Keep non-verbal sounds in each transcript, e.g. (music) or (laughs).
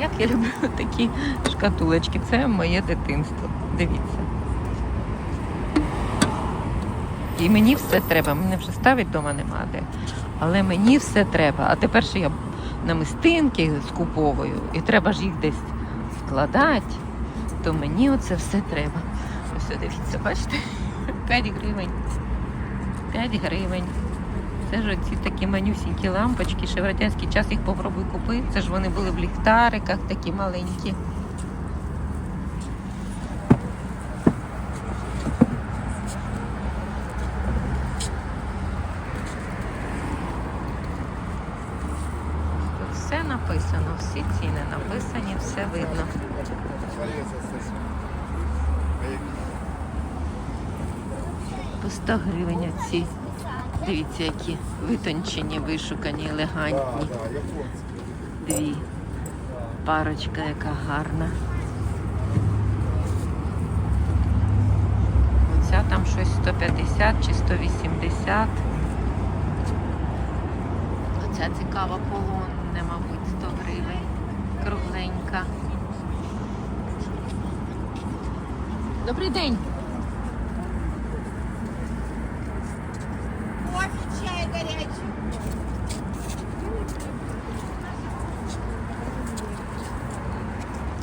Як я люблю (laughs) такі шкатулочки. Це моє дитинство. Дивіться. І мені все треба. Мене вже ставить вдома нема де. Але мені все треба. А тепер ще я намистинки скуповую, і треба ж їх десь складати, то мені оце все треба. Ось дивіться, бачите? (laughs) 5 гривень. 5 гривень. Це ж оці такі манюсінькі лампочки, ще час їх попробуй купити. Це ж вони були в ліхтариках такі маленькі. Все написано, всі ціни написані, все видно. По 100 гривень ці. Дивіться, які витончені, вишукані, елегантні. Дві. Парочка, яка гарна. Оця там щось 150 чи 180. Оця цікава полонне, мабуть, 100 гривень. Кругленька. Добрий день.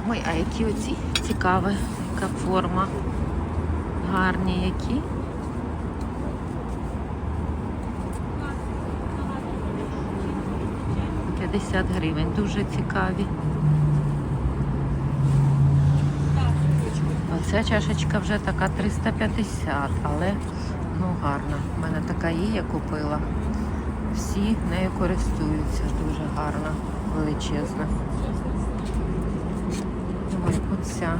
Ой, а які оці цікаві, яка форма. Гарні які. П'ятдесят гривень, дуже цікаві. Оця чашечка вже така 350, але ну гарна. У мене така є, я купила. Всі нею користуються. Дуже гарна, величезна. Ой, оця.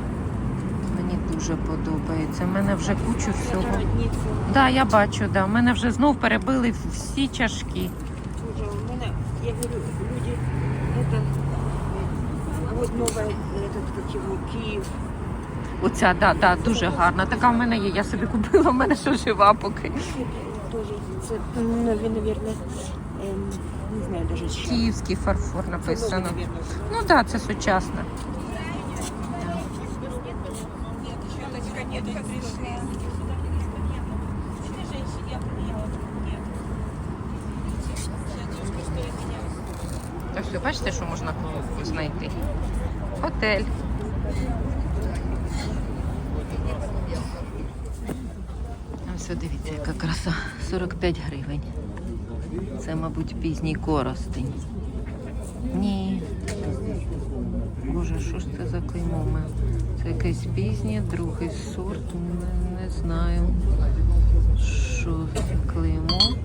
Мені дуже подобається. У мене вже кучу всього. Родницу. Да, я бачу, да. У мене вже знов перебили всі чашки. Тоже у меня, я говорю, люди, это, а этот, как его, Оця, да, да, дуже гарна. Така в мене є. Я собі купила, в мене ще жива поки. Тоже, це, ну, наверное, эм, не знаю даже чем. Київський фарфор написано. Наверное. Ну так, да, це сучасно. Так що бачите, що можна знайти? Готель. Ось дивіться, яка краса. 45 гривень. Це, мабуть, пізній коростень. Ні. Боже, що ж це за клеймо? у мене? Це якесь пізнє, другий сорт. Не, не знаю, що це клеймо.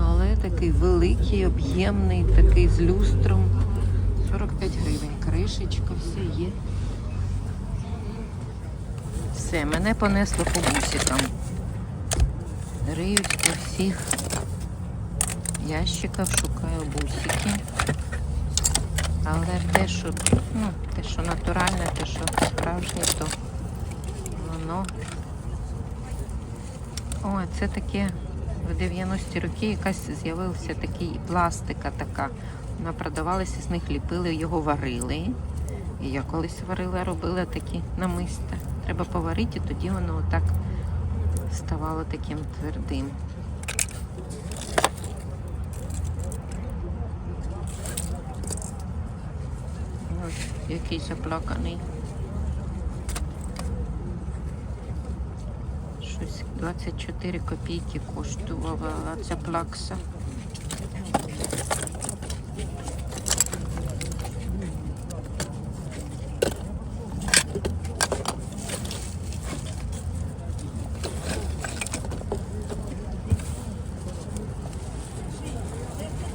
Але такий великий, об'ємний, такий з люстром. 45 гривень. Кришечка, все є. Все, мене понесло по бусикам. Риють по всіх ящиках, шукаю бусики. Але те, що, ну, те, що натуральне, те, що справжнє, то воно. О, це таке в 90-ті роки якась з'явився такий пластика така. Вона продавалася, з них ліпили, його варили. І я колись варила, робила такі намиста. Треба поварити, і тоді воно отак ставало таким твердим. Ось який заплаканий. Щось 24 копійки коштувала ця плакса.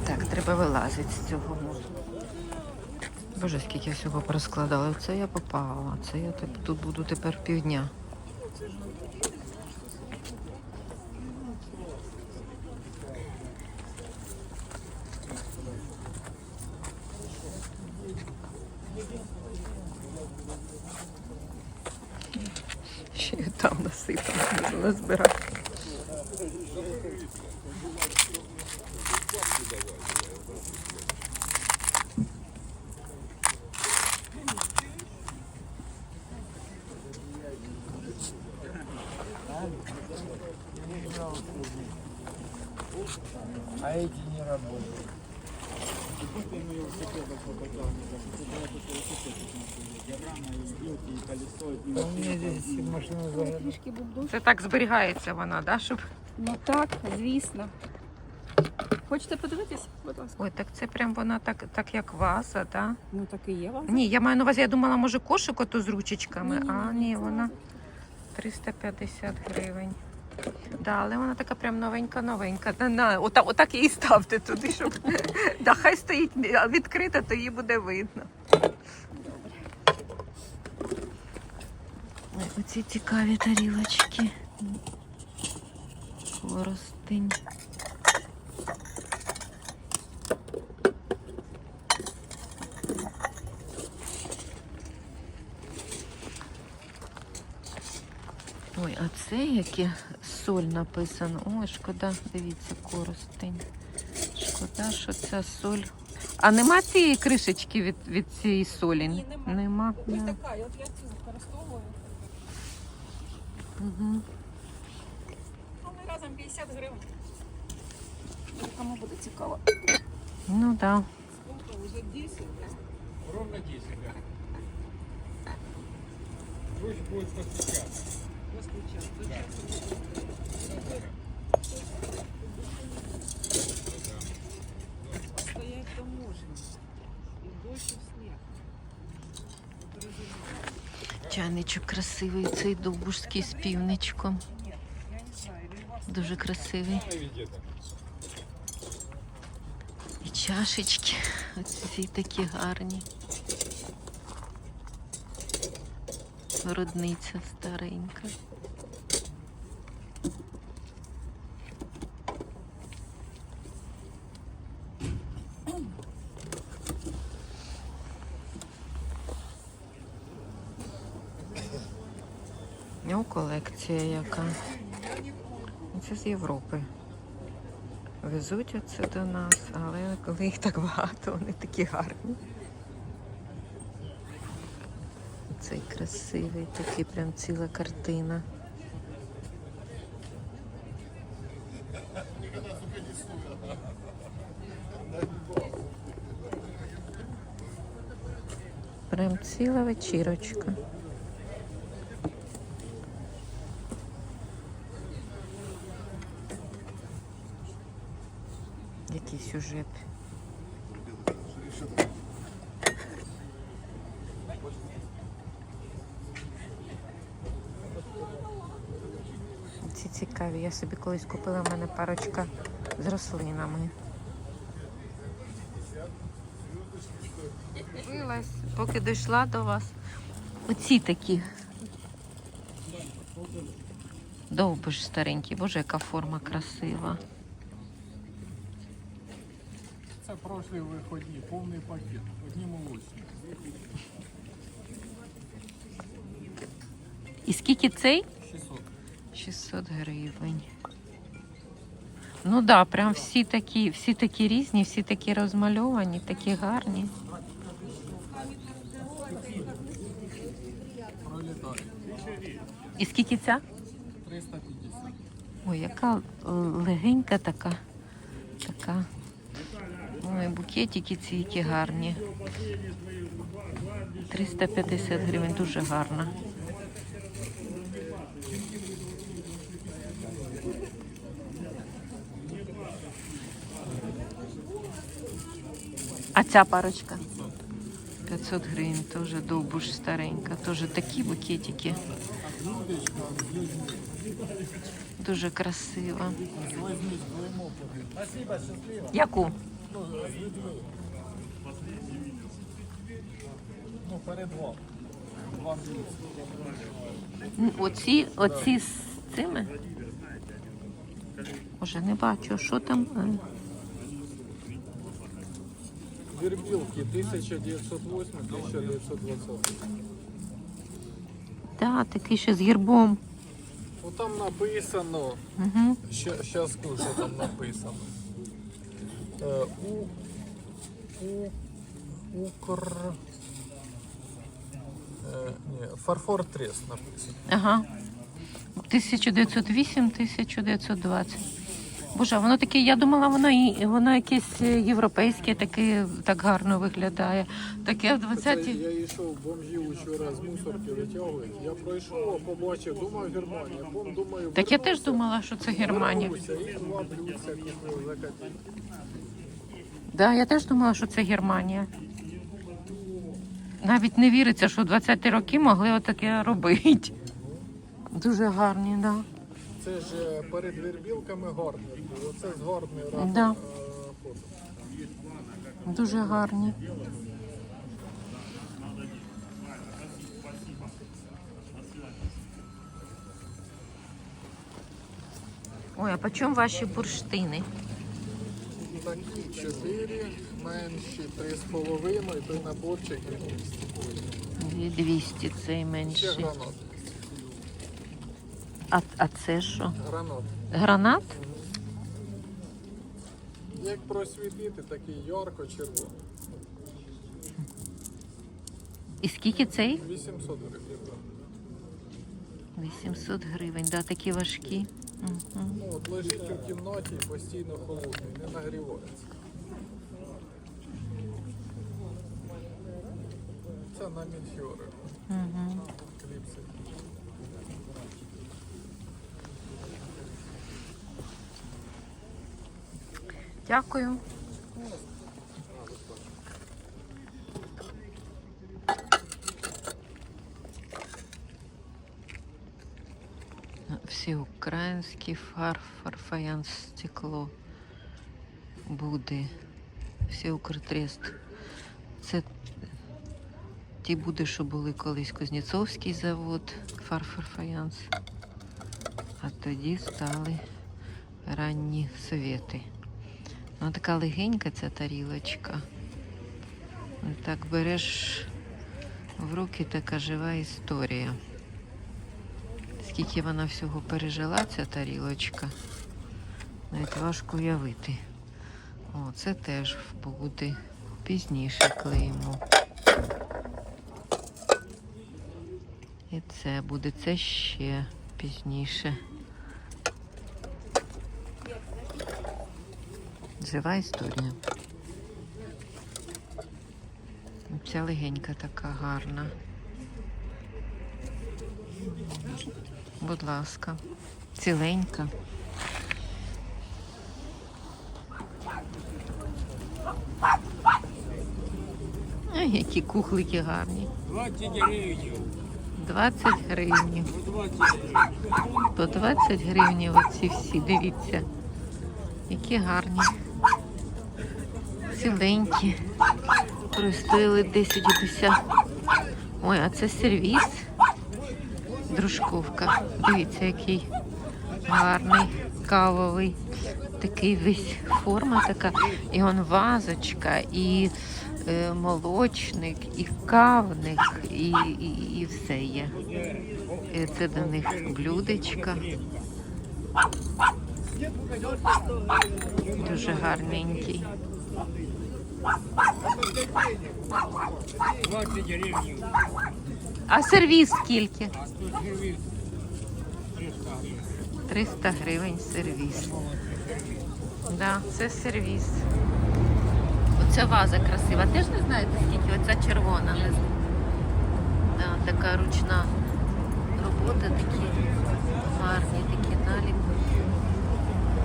Так, треба вилазити з цього. Скільки я. Це я попала. Це я тут буду тепер півдня. Ще там насипано, буду назбирати. Это велосипед колесо, У здесь машина загорела. Трішки. Це так зберігається вона, да? Щоб... Ну так, звісно. Хочете подивитись, будь ласка? Ой, так це прям вона так, так як ваза, да? Ну так і є вам. Ні, я маю на увазі, я думала, може кошик ото з ручечками, а ні, вона 350 гривень. Да, але вона така прям новенька-новенька. На, на, ота, отак її ставте туди, щоб да, хай стоїть відкрита, то її буде видно. Ой, Оці цікаві тарілочки. Коростень. Ой, а це яке соль написано. Ой, шкода, дивіться, коростень. Шкода, що ця соль. А нема цієї кришечки від, від цієї солі? Ні, нема. Нема. Ось така, от я цю використовую. Угу. Вони разом 50 гривень. Кому буде цікаво. Ну так. Да. Ровно 10, да. Ключ будет подключаться. Стоять то можно. И дождь, и снег. Чайничок красивий, цей довбушський з півничком. Дуже красивий. І чашечки. Оці такі гарні. Родниця старенька. О, колекція яка. Це з Європи. Везуть оце до нас, але коли їх так багато, вони такі гарні. Цей красивий, такий прям ціла картина. Прям ціла вечірочка. Який сюжет. Цікаві. Я собі колись купила в мене парочка з рослинами. Дивилась, поки дійшла до вас. Оці такі. Довбиш старенький. Боже, яка форма красива. Це прошлі виходні, повний пакет, одні молочні. І скільки цей? 600. 600 гривень. Ну так, да, прям всі такі, всі такі різні, всі такі розмальовані, такі гарні. І скільки ця? 350. Ой, яка легенька така. Така. Ой, букетики ці які гарні. 350 гривень, дуже гарна. А ця парочка? 500 гривень, теж довбуш старенька. Теж такі букетики. Дуже красиво. Яку? Ну, перед вам. Оці, оці з цими? Може, не бачу, що там. Вербілки 1908-1920. Да, такий ще з гербом. Ну там написано, Угу. зараз скажу, що там написано. Е, у, у, Укр... Е, ні, фарфор трест написано. Ага. 1908-1920. Боже, воно таке, я думала, воно і воно якесь е, європейське, таке так гарно виглядає. Таке в 20-ті. я йшов бомжів вчора з мусорки витягують. Я пройшов, побачив, думав Германія. Потім думаю, Так я теж думала, що це Германія. Да, я теж думала, що це Германія. Навіть не віриться, що в 20-ті роки могли отаке робити. Дуже гарні, так. Да. Це ж е, перед вербілками Гарнер. Оце з Да. е, фото. Дуже гарні. Ой, а по чому ваші бурштини? Такі 4, менші 3,5, той наборчик і 200. 200 цей Ще менший. гранат. А, а це що? Гранат. Гранат? Як просвітити, такий ярко-червоний. І скільки цей? 800 гривень. 800 гривень, да, такі важкі. Ну, от лежить у кімнаті постійно холодний, не нагрівається. Це на. Мгм. Кліпси. Дякую. Всеукраїнський фарфор, фаянс, стекло, буди, всеукртрест. Це ті буди, що були колись Кузнєцовський завод, фарфор, фаянс. А тоді стали ранні совєти. Вона така легенька ця тарілочка. Так береш в руки така жива історія. Скільки вона всього пережила, ця тарілочка, навіть важко уявити. О, це теж буде пізніше клеїмо. І це буде це ще пізніше. Жива історія. Ця легенька така гарна. Будь ласка, ціленька. Ай, які кухлики гарні. 20 гривень. 20 гривень. По 20 гривень оці всі, дивіться. Які гарні. Ціленькі. Простоїли 10 50. Ой, а це сервіс. Дружковка. Дивіться, який гарний, кавовий. Такий весь форма така. І он вазочка, і е, молочник, і кавник, і, і, і все є. І це до них блюдечка. Дуже гарненький. 20 гривень. А сервіс скільки? А тут сервіс 300 300 гривень сервіс. Да, це сервіс. Оця ваза красива. Теж не знаєте скільки? Оця червона. Да, така ручна робота, такі гарні такі наліпи.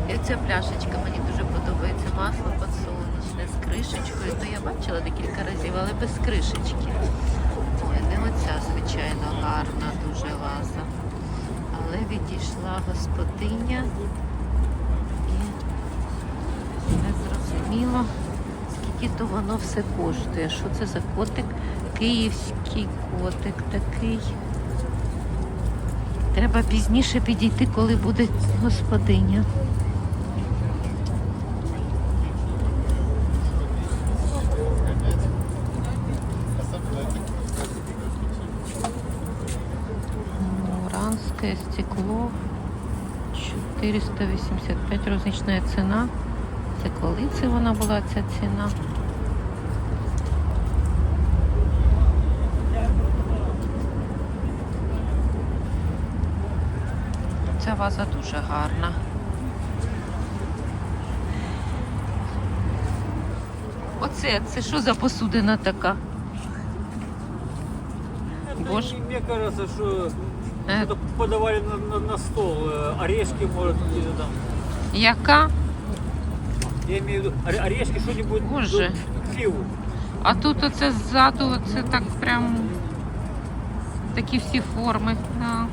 І оця пляшечка мені дуже подобається. Масло подсолнечне з кришечкою. То я бачила декілька разів, але без кришечки. Ой, не оця, звичайно, гарна дуже ваза. Але відійшла господиня і не зрозуміло, скільки то воно все коштує. Що це за котик? Київський котик такий. Треба пізніше підійти, коли буде господиня. 385 рознична ціна. Це коли це вона була ця ціна? Ця ваза дуже гарна. Оце, це що за посудина така? Боже. Мені кажеться, що это подавали на, на, на стол. э, Орешки, может, какие-то там. яка? Я имею в виду оре- орешки, что-нибудь Боже. ну. А тут оце ззаду, оце так прям такі всі форми. Да.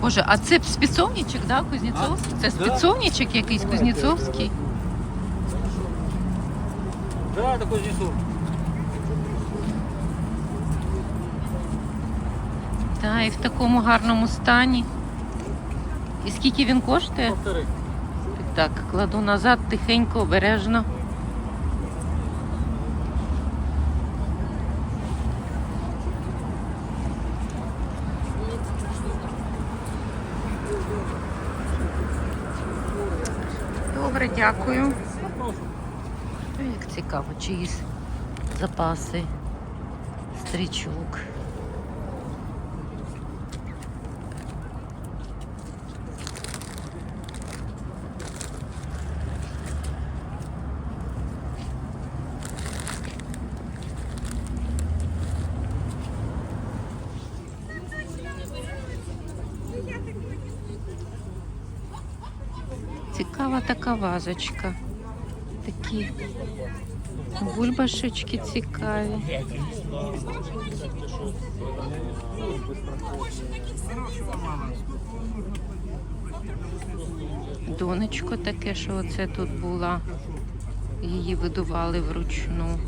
Боже, а це спецовничок, да, Кузнєцовський? Це спецовничок якийсь Кузнєцовський? Да, такой несу. Так, і в такому гарному стані. І скільки він коштує? Повторы. Так, кладу назад тихенько, обережно. Добре, дякую. Цікаво, чиїсь запаси, стрічок. Цікава така вазочка. Такі бульбашечки цікаві. Донечко таке, що оце тут була. Її видували вручну.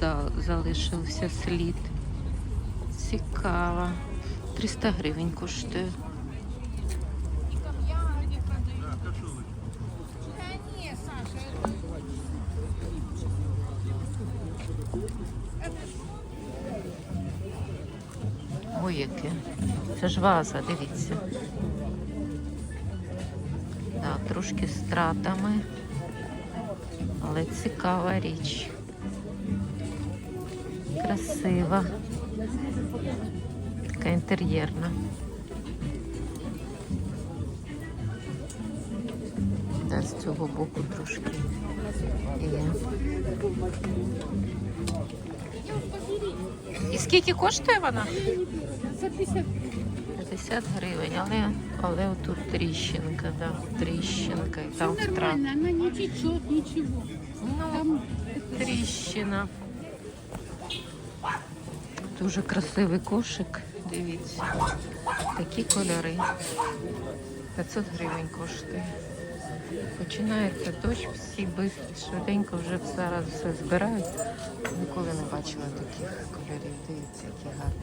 За- залишився слід. Цікава. 300 гривень коштує. Ой, яке. Це ж ваза, дивіться. Так, трошки стратами. Але цікава річ. Красива. Така інтер'єрна. Та з цього боку трошки є. І скільки коштує вона? 50 гривень, але, але отут тріщинка, да, тріщинка, і там втрат. Нормально, она не течет, ничего. Ну, тріщина. Дуже красивий кошик. Дивіться. Такі кольори. 500 гривень коштує. Починається дощ, всі бис- швиденько вже зараз все збирають. Ніколи не бачила таких кольорів. Дивіться, які гарні.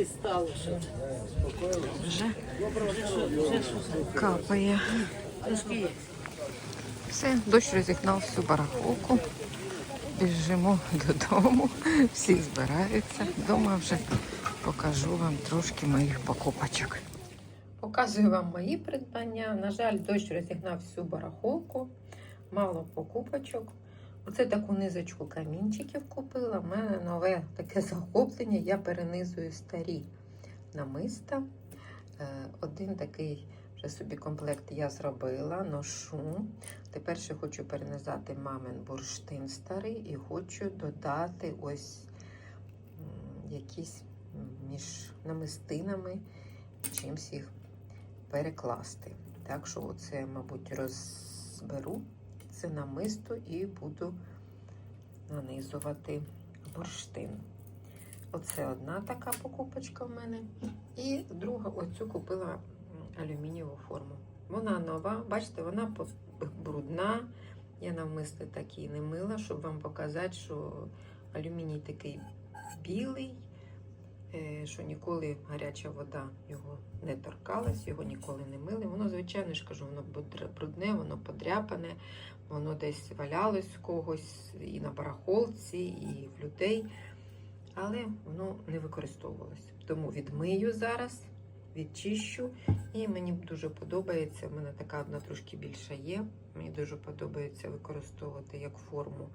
І стало Вже капає. Все, дощ розігнав всю барахолку. Біжимо додому, всі збираються. Дома вже покажу вам трошки моїх покупочок. Показую вам мої придбання. На жаль, дощ розігнав всю барахолку, мало покупочок. Оце таку низочку камінчиків купила. У мене нове таке (laughs) захоплення. Я перенизую старі намиста. Е, Один такий вже собі комплект я зробила, ношу. Тепер ще хочу перенизати мамин бурштин старий і хочу додати ось якісь між намистинами чимсь їх перекласти. Так що оце, мабуть, розберу це намисто і буду нанизувати бурштин. Оце одна така покупочка в мене. І друга, оцю купила алюмінієву форму. Вона нова, бачите, вона брудна. Я навмисно так її не мила, щоб вам показати, що алюміній такий білий, що ніколи гаряча вода його не торкалась, його ніколи не мили. Воно, звичайно ж кажу, воно брудне, воно подряпане, воно десь валялось в когось і на барахолці, і в людей, але воно не використовувалось. Тому відмию зараз, відчищу, і мені дуже подобається. У мене така одна трошки більша є. Мені дуже подобається використовувати як форму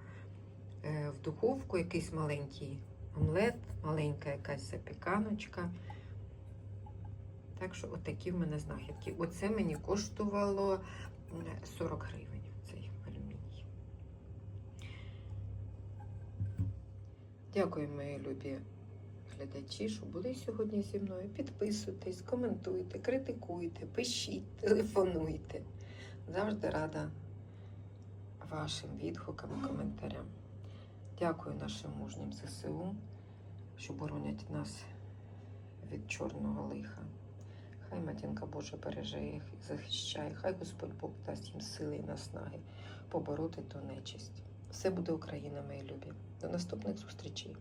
е, в духовку якийсь маленький омлет, маленька якась запіканочка. Так що отакі в мене знахідки. Оце мені коштувало 40 гривень. Цей алюміній. Дякую, мої любі глядачі, що були сьогодні зі мною. Підписуйтесь, коментуйте, критикуйте, пишіть, телефонуйте. Завжди рада вашим відгукам і коментарям. Дякую нашим мужнім ЗСУ, що боронять нас від чорного лиха. Хай матінка Божа береже їх і захищає. Хай Господь Бог дасть їм сили і наснаги побороти ту нечисть. Все буде Україна, мої любі. До наступних зустрічей.